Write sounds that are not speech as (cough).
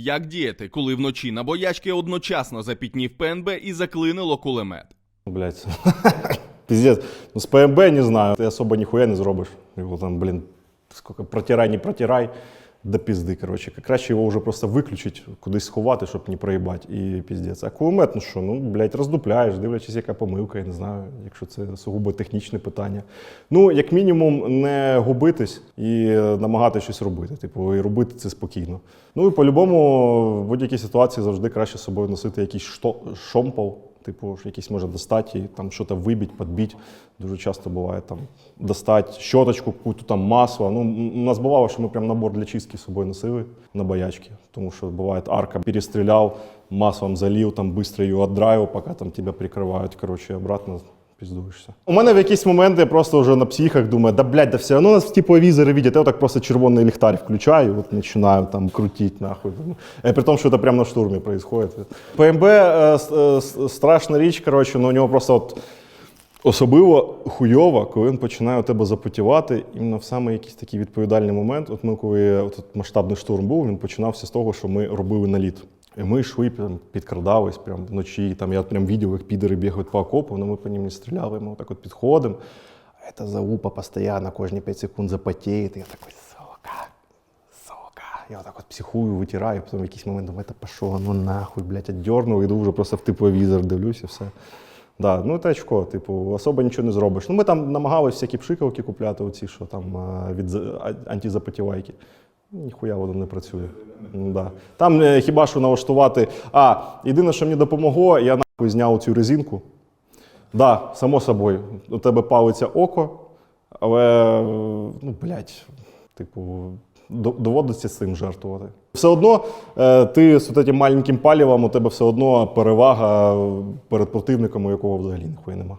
Як діяти, коли вночі на боячки одночасно запітнів ПНБ і заклинило кулемет? Блять. (laughs) Пиздец. Ну, з ПМБ не знаю. Ти особо ніхуя не зробиш. Його там, блін, сколько протирай, не протирай. До пізди, коротше. Краще його вже просто виключити, кудись сховати, щоб не проїбати. І піздець. А кулемет, ну що, ну, блядь, роздупляєш, дивлячись, яка помилка, я не знаю, якщо це сугубо технічне питання. Ну, як мінімум, не губитись і намагатися щось робити. Типу, і робити це спокійно. Ну і по-любому, в будь-якій ситуації завжди краще з собою носити якийсь шомпол. Типу, якісь може достати і там щось вибити, підбіть. Дуже часто буває там достати щоточку, якусь там масло. Ну, у нас бувало, що ми прям набор для чистки з собою носили на боячки. Тому що буває, арка перестріляв, маслом залив, там швидко її віддраїв, поки там тебе прикривають. Коротше, обратно піздуєшся. У мене в якісь моменти я просто вже на психах думаю, да блядь, да все одно нас в тепловізори видять. Я так просто червоний ліхтар включаю, от починаю там крутити нахуй. Е, При тому, що це прямо на штурмі відбувається. ПМБ е, е, страшна річ, коротше, ну у нього просто от Особливо хуйово, коли він починає у тебе запотівати іменно в саме якийсь такий відповідальний момент. От ми, коли от масштабний штурм був, він починався з того, що ми робили наліт. І ми йшли, прям, підкрадались прям вночі. Там я прям бачив, як підери бігають по окопу, але ми по ним не стріляли. Ми отак от підходимо. А ця залупа постійно, кожні 5 секунд запотіє. Я такий, сука, сука. Я отак от психую, витираю, потім в якийсь момент думаю, та пішов, ну нахуй, блядь, отдернув, іду вже просто в тепловізор дивлюсь і все. Да, ну це очко, типу, особо нічого не зробиш. Ну, ми там намагалися всякі пшикалки купляти, оці, що там від за- антизапотівайки. Ніхуя воно не працює. Да. Там е, хіба що налаштувати. А, єдине, що мені допомогло, я нахуй зняв цю резинку. Да, само собою, у тебе палиться око, але, ну, блядь, типу, до- доводиться з цим жертвувати. Все одно е, ти з цим маленьким палівом, у тебе все одно перевага перед противником, у якого взагалі ніхуя нема.